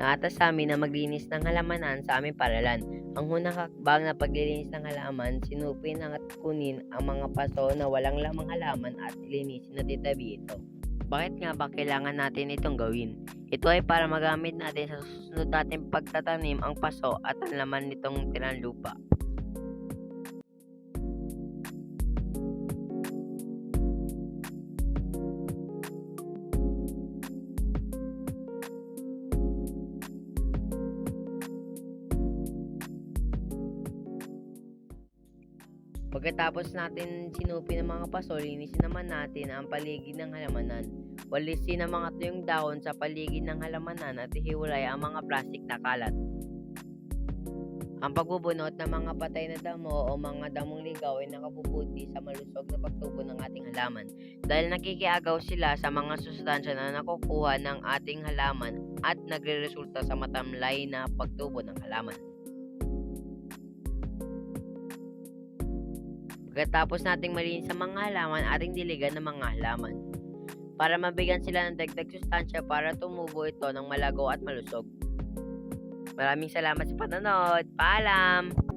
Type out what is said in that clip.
Naatas sa amin na maglinis ng halamanan sa aming paralan. Ang hunang hakbang na paglilinis ng halaman, sinupin at kunin ang mga paso na walang lamang halaman at linisin at itabi ito. Bakit nga ba kailangan natin itong gawin? Ito ay para magamit natin sa susunod nating pagtatanim ang paso at ang laman nitong tirang lupa. Pagkatapos natin sinupin ang mga paso, linisin naman natin ang paligid ng halamanan. Walisin ang mga tuyong dahon sa paligid ng halamanan at ihiwalay ang mga plastik na kalat. Ang pagbubunot ng mga patay na damo o mga damong ligaw ay nakabubuti sa malusog na pagtubo ng ating halaman dahil nakikiagaw sila sa mga sustansya na nakukuha ng ating halaman at nagreresulta sa matamlay na pagtubo ng halaman. Pagkatapos nating malinis sa mga halaman, ating diligan ng mga halaman para mabigyan sila ng dagdag sustansya para tumubo ito ng malago at malusog. Maraming salamat sa panonood. Paalam!